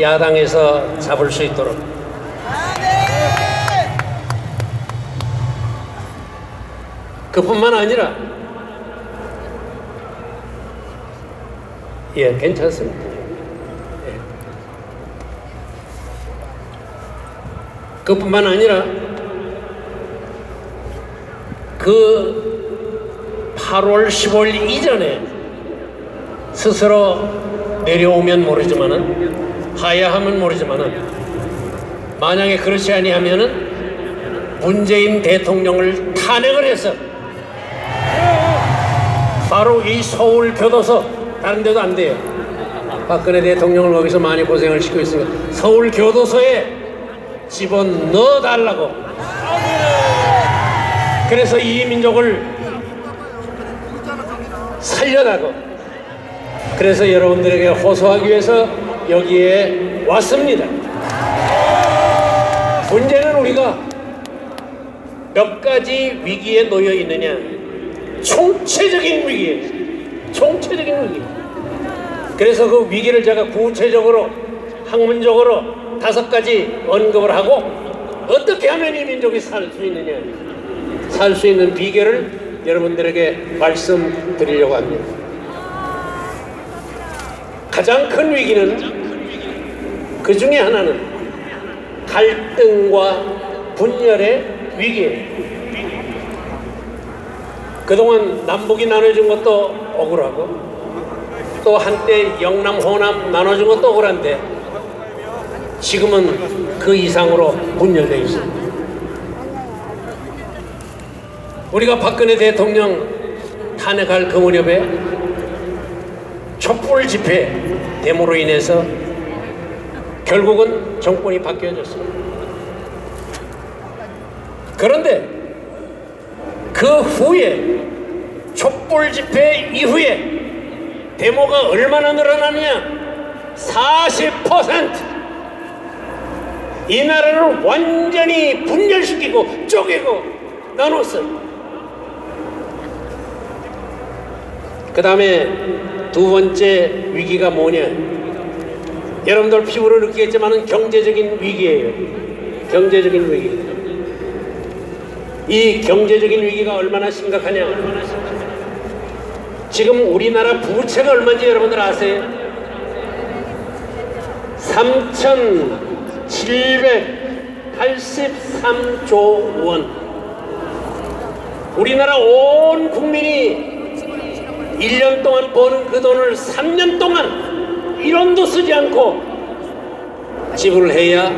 야당에서 잡을 수 있도록 그뿐만 아니라 예 괜찮습니다. 예. 그뿐만 아니라 그 8월 15일 이전에 스스로 내려오면 모르지만은 하야하면 모르지만은 만약에 그렇지 아니하면은 문재인 대통령을 탄핵을 해서 바로 이 서울 교도소 다른 데도 안 돼요. 박근혜 대통령을 거기서 많이 고생을 시키고 있으니까 서울 교도소에 집어 넣어 달라고. 그래서 이 민족을 살려다고. 그래서 여러분들에게 호소하기 위해서 여기에 왔습니다. 문제는 우리가 몇 가지 위기에 놓여 있느냐. 총체적인 위기에 총체적인 위기. 그래서 그 위기를 제가 구체적으로 학문적으로 다섯 가지 언급을 하고 어떻게 하면 이 민족이 살 수 있느냐 살 수 있는 비결을 여러분들에게 말씀드리려고 합니다. 가장 큰 위기는 그 중에 하나는 갈등과 분열의 위기예요. 그동안 남북이 나눠준 것도 억울하고 또 한때 영남 호남 나눠준 것도 억울한데 지금은 그 이상으로 분열되어 있습니다. 우리가 박근혜 대통령 탄핵할 그 무렵에 촛불 집회 데모로 인해서 결국은 정권이 바뀌어졌습니다. 그런데 그 후에 촛불 집회 이후에 데모가 얼마나 늘어나느냐 40%! 이 나라를 완전히 분열시키고 쪼개고 나눴어요. 그 다음에 두 번째 위기가 뭐냐? 여러분들 피부로 느끼겠지만 경제적인 위기예요. 경제적인 위기. 이 경제적인 위기가 얼마나 심각하냐? 지금 우리나라 부채가 얼마인지 여러분들 아세요? 3,783조 원. 우리나라 온 국민이 1년 동안 버는 그 돈을 3년 동안 1원도 쓰지 않고 지불을 해야